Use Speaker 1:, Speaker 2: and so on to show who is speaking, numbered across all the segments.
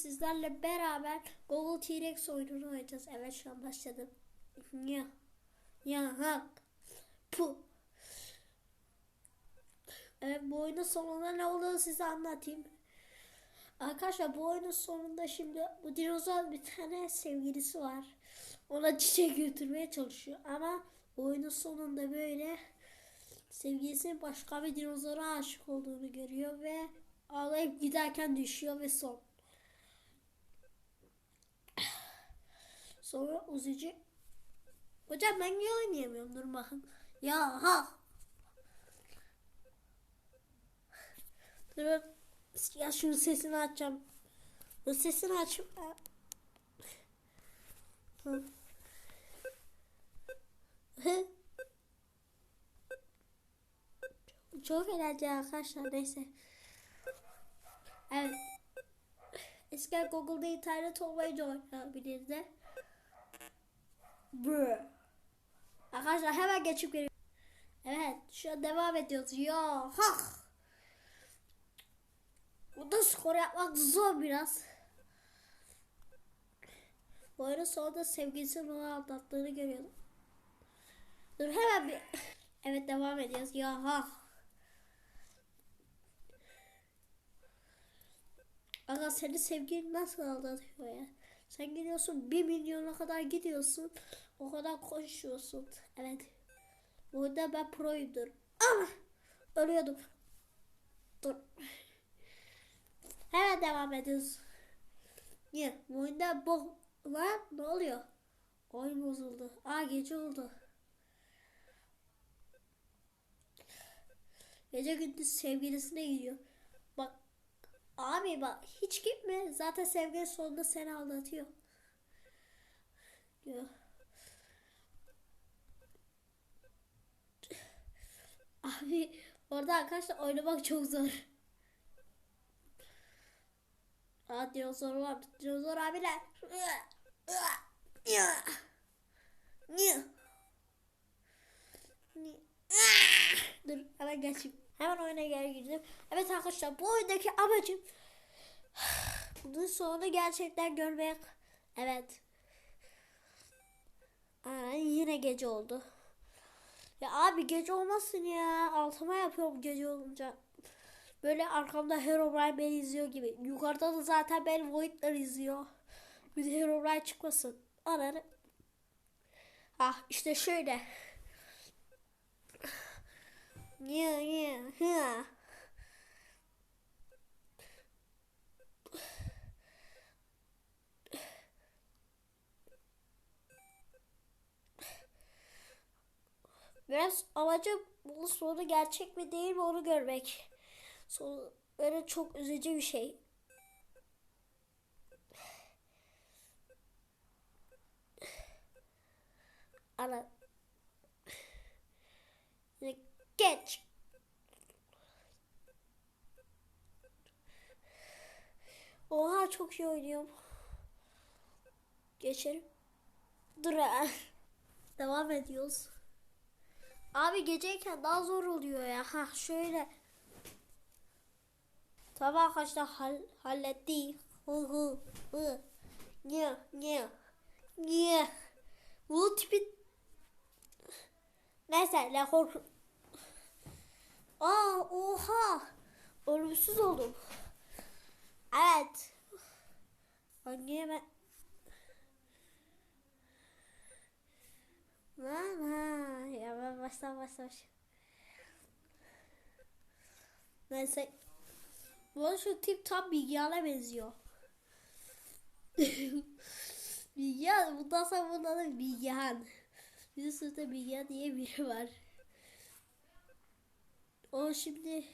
Speaker 1: Sizlerle beraber Google T-Rex oyununu oynayacağız. Evet şu an başladım. Ya. Ya hak. Pu. Evet bu oyunun sonunda ne olduğunu size anlatayım. Arkadaşlar bu oyunun sonunda şimdi bu dinozor bir tane sevgilisi var. Ona çiçek götürmeye çalışıyor ama oyunun sonunda böyle sevgilisinin başka bir dinozora aşık olduğunu görüyor ve ağlayıp giderken düşüyor ve son. Sonra uzucu Hocam ben niye oynayamıyorum? Dur bakın. Ya ha. Dur. Ya şunun sesini açacağım. Bu sesini aç. Hı. Hı. Çok eğlenceli arkadaşlar neyse. Evet. Eskiden Google'da internet olmayınca oynayabilirdi. Brr. Arkadaşlar hemen geçip geliyorum. Evet şu an devam ediyoruz. Ya hak. Burada skor yapmak zor biraz. Bu arada sonunda sevgilisinin onu aldattığını görüyordum. Dur hemen bir... Evet devam ediyoruz. Ya hak. Aga seni sevgilin nasıl aldatıyor ya? Sen gidiyorsun bir milyona kadar gidiyorsun. O kadar koşuyorsun. Evet. Burada ben proyumdur. Ah! Ölüyordum. Dur. Hemen devam ediyoruz. Niye? Bu oyunda bu lan ne oluyor? Oyun bozuldu. Aa gece oldu. Gece gündüz sevgilisine gidiyor. Abi bak hiç gitme. Zaten sevgili sonunda seni aldatıyor. Diyor. Abi orada arkadaşlar oynamak çok zor. Aa dinozor var. Dinozor abiler. Dur hemen geçeyim. Hemen oyuna geri girdim. Evet arkadaşlar bu oyundaki amacım bunun sonunu gerçekten görmek. Evet. Aa, yine gece oldu. Ya abi gece olmasın ya. Altıma yapıyorum gece olunca. Böyle arkamda Herobrine beni izliyor gibi. Yukarıda da zaten beni Void'ler izliyor. Bir de Herobrine çıkmasın. Ananı. Ah işte şöyle. Ya ya ya. Biraz amacım bunun sonu gerçek mi değil mi onu görmek. Sonu böyle çok üzücü bir şey. Ana. Geç. Oha çok iyi oynuyorum. Geçelim. Dur. Devam ediyoruz. Geceyken daha zor oluyor ya. Ha şöyle. Tamam arkadaşlar hall hallettik. Hı hı hı. Niye niye niye. Bu tipi. Neyse ne kork. Aa oha. Ölümsüz oldum. Evet. Hangi ben Lan ha ya ben baştan baştan Neyse Bu şu tip tam Bilgehan'a benziyor. Bilgehan bundan sonra bunun adı Bilgehan. Bizim sınıfta Bilgehan diye biri var. O şimdi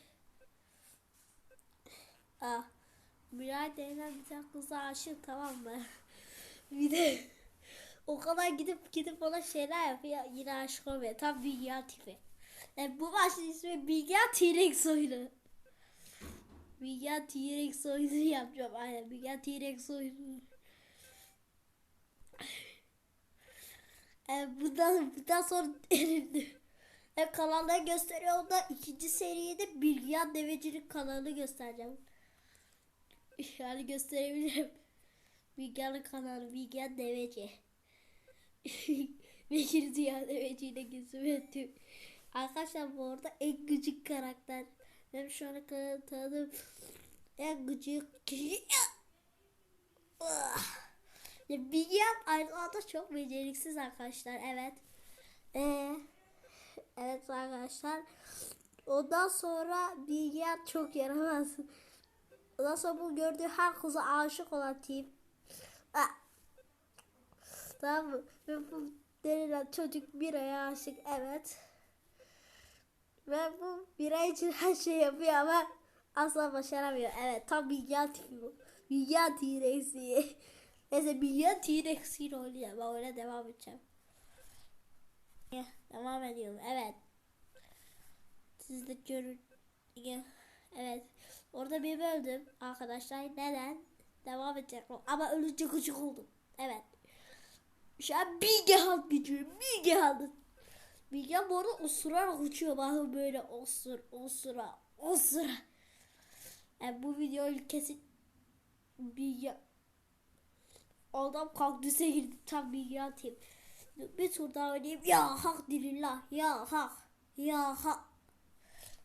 Speaker 1: Aa Miray denilen bir tane kıza aşık tamam mı? bir de o kadar gidip gidip ona şeyler yapıyor yine aşık olmuyor. Tam Bilgehan tipi. Yani bu maçın ismi Bilgehan T-Rex oyunu. Bilgehan T-Rex oyunu yapacağım. Aynen Bilgehan T-Rex oyunu. Yani bundan, bundan sonra. Hep kanalda gösteriyorum da ikinci seride Bilgehan Devecilik kanalını göstereceğim. Yani gösterebilirim. Bilgehan'ın kanalı Bilgehan Deveci. Bekir Ziya Deveci ile gözüm Arkadaşlar bu arada en gıcık karakter. Benim şu ana kadar tanıdığım en gıcık kişi. Ah! Ya Bilgehan aynı zamanda çok beceriksiz arkadaşlar. Evet. Ee, evet arkadaşlar. Ondan sonra Bilgehan çok yaramaz. Ondan sonra bu gördüğü her kıza aşık olan tip. Tamam mı? Ve bu denilen çocuk biraya aşık. Evet. Ve bu bira için her şey yapıyor ama asla başaramıyor. Evet tam Bilgehan tipi bu. Bilgehan T-Rex'i. Neyse Bilgehan T-Rex'iyle oynayacağım. Ben öyle devam edeceğim. Devam ediyorum. Evet. Siz de görün. Evet. Orada bir böldüm arkadaşlar. Neden? Devam edecek. Ama ölünce gıcık oldum. Evet. Şu an Bilgehan gücü. Bilgehan. Bilgehan bu arada osurarak uçuyor. Bakın böyle osur, osura, osura. Yani bu videoyu kesin Bilgehan. Adam kaktüse girdi. Tam Bilgehan tip. Bir tur daha oynayayım. Ya hak dirillah. Ya hak. Ya hak.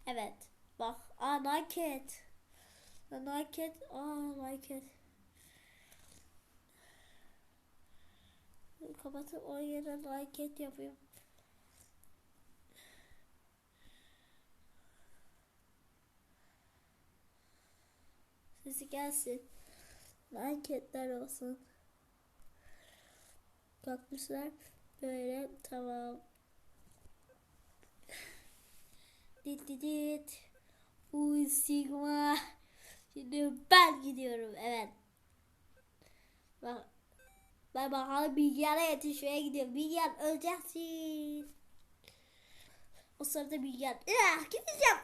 Speaker 1: Evet. Bak. Aa Nugget. Nugget. Aa Nugget. Kapatıp o yere Nugget yapıyorum. Sesi gelsin. Nuggetler olsun. Kaktüsler böyle tamam. Dit dit dit. Uy Sigma. Şimdi ben gidiyorum. Evet. Bak. Ben bakalım Bilgehan'a yetişmeye gidiyorum. Bilgehan öleceksin. O sırada Bilgehan. Gideceğim.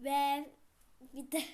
Speaker 1: Ve gitti.